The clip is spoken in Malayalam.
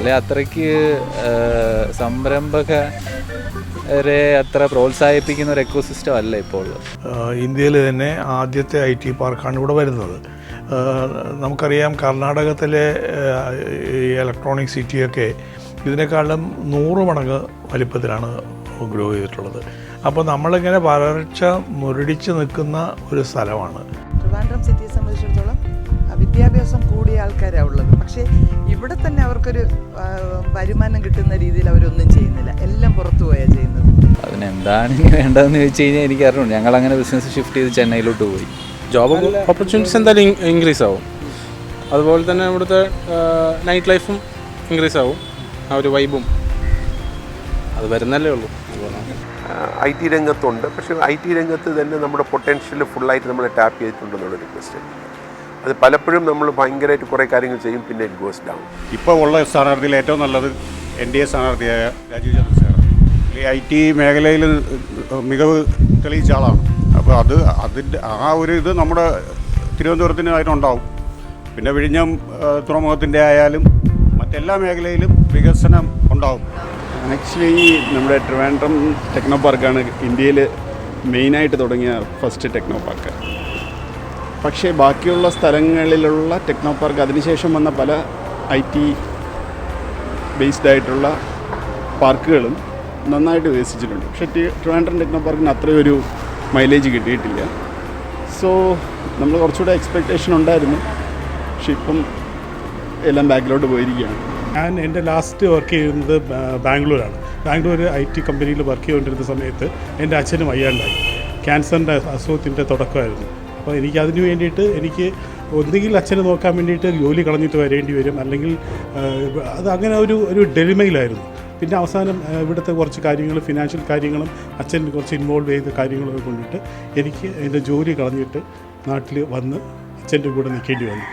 അല്ലെ അത്രയ്ക്ക് സംരംഭക സംരംഭകരെ അത്ര പ്രോത്സാഹിപ്പിക്കുന്ന ഒരു എക്കോസിസ്റ്റം അല്ല ഇപ്പോൾ. ഇന്ത്യയിൽ തന്നെ ആദ്യത്തെ ഐ ടി പാർക്കാണ് ഇവിടെ വരുന്നത്. നമുക്കറിയാം കർണാടകത്തിലെ ഇലക്ട്രോണിക് സിറ്റിയൊക്കെ ഇതിനേക്കാളും നൂറ് മടങ്ങ് വലിപ്പത്തിലാണ് ഗ്രോ ചെയ്തിട്ടുള്ളത്. അപ്പോൾ നമ്മളിങ്ങനെ വരൾച്ച മുരടിച്ച് നിൽക്കുന്ന ഒരു സ്ഥലമാണ്. ട്രിവാൻഡ്രം സിറ്റിയെ സംബന്ധിച്ചിടത്തോളം വിദ്യാഭ്യാസം കൂടിയ ആൾക്കാരാണ് ഉള്ളത്. പക്ഷേ ഇവിടെ തന്നെ അവർക്കൊരു വരുമാനം കിട്ടുന്ന രീതിയിൽ അവരൊന്നും ചെയ്യുന്നില്ല. എല്ലാം പുറത്തു പോയാണ് ചെയ്യുന്നത്. അതിനെന്താണ് വേണ്ടതെന്ന് ചോദിച്ചു കഴിഞ്ഞാൽ എനിക്ക് അറിഞ്ഞു ഞങ്ങൾ അങ്ങനെ ബിസിനസ് ഷിഫ്റ്റ് ചെയ്ത് ചെന്നൈയിലോട്ട് പോയി. ജോബ് ഓപ്പർച്യൂണിറ്റീസ് എന്തായാലും ഇൻക്രീസ് ആവും. അതുപോലെ തന്നെ ഇവിടുത്തെ നൈറ്റ് ലൈഫും ഇൻക്രീസ് ആവും. ആ ഒരു വൈബും അത് വരുന്നല്ലേ ഉള്ളൂ. ഐ ടി രംഗത്തുണ്ട്. പക്ഷേ ഐ ടി രംഗത്ത് തന്നെ നമ്മുടെ പൊട്ടൻഷ്യൽ ഫുള്ളായിട്ട് നമ്മൾ ടാപ്പ് ചെയ്തിട്ടുണ്ടെന്നുള്ളൊരു ക്വസ്റ്റ്യൻ അത് പലപ്പോഴും നമ്മൾ ഭയങ്കരമായിട്ട് കുറേ കാര്യങ്ങൾ ചെയ്യും പിന്നെ ഇറ്റ് ഗോസ് ഡൗൺ ഇപ്പോൾ ഉള്ള സ്ഥാനാർത്ഥിയിൽ ഏറ്റവും നല്ലത് എൻ ഡി എ സ്ഥാനാർത്ഥിയായ രാജീവ് ചന്ദ്രശേഖരൻ ഈ ഐ ടി മേഖലയിൽ മികവ് തെളിയിച്ച ആളാണ്. അപ്പോൾ അത് അതിന്റെ ആ ഒരു ഇത് നമ്മുടെ തിരുവനന്തപുരത്തിന് അതിനുണ്ടാവും പിന്നെ വിഴിഞ്ഞം തുറമുഖത്തിന്റെ ആയാലും മറ്റെല്ലാ മേഖലയിലും വികസനം ഉണ്ടാവും. ആക്ച്വലി നമ്മുടെ ട്രിവാൻഡ്രം ടെക്നോ പാർക്കാണ് ഇന്ത്യയിൽ മെയിനായിട്ട് തുടങ്ങിയ ഫസ്റ്റ് ടെക്നോ പാർക്ക്. പക്ഷേ ബാക്കിയുള്ള സ്ഥലങ്ങളിലുള്ള ടെക്നോ പാർക്ക് അതിനുശേഷം വന്ന പല ഐ ടി ബേസ്ഡ് ആയിട്ടുള്ള പാർക്കുകളും നന്നായിട്ട് വികസിച്ചിട്ടുണ്ട്. പക്ഷേ ട്രിവാൻഡ്രം ടെക്നോ പാർക്കിന് അത്രയൊരു മൈലേജ് കിട്ടിയിട്ടില്ല. സോ നമ്മൾ കുറച്ചുകൂടെ എക്സ്പെക്റ്റേഷൻ ഉണ്ടായിരുന്നു. പക്ഷെ ഇപ്പം എല്ലാം ബാക്കിലോട്ട് പോയിരിക്കുകയാണ്. ഞാൻ എന്റെ ലാസ്റ്റ് വർക്ക് ചെയ്യുന്നത് ബാംഗ്ലൂരാണ്. ബാംഗ്ലൂർ ഐ ടി കമ്പനിയിൽ വർക്ക് ചെയ്തുകൊണ്ടിരുന്ന സമയത്ത് എന്റെ അച്ഛനും അയ്യാണ്ടായി. ക്യാൻസറിന്റെ അസുഖത്തിന്റെ തുടക്കമായിരുന്നു. അപ്പോൾ എനിക്ക് അതിന് വേണ്ടിയിട്ട് എനിക്ക് ഒന്നുകിൽ അച്ഛനെ നോക്കാൻ വേണ്ടിയിട്ട് ജോലി കളഞ്ഞിട്ട് വരേണ്ടി വരും. അല്ലെങ്കിൽ അത് അങ്ങനെ ഒരു ഒരു ഡെലിമയിലായിരുന്നു. പിന്നെ അവസാനം ഇവിടുത്തെ കുറച്ച് കാര്യങ്ങൾ ഫിനാൻഷ്യൽ കാര്യങ്ങളും അച്ഛൻ കുറച്ച് ഇൻവോൾവ് ചെയ്ത കാര്യങ്ങളൊക്കെ കൊണ്ടിട്ട് എനിക്ക് എന്റെ ജോലി കളഞ്ഞിട്ട് നാട്ടിൽ വന്ന് അച്ഛന്റെ കൂടെ നിൽക്കേണ്ടി വന്നു.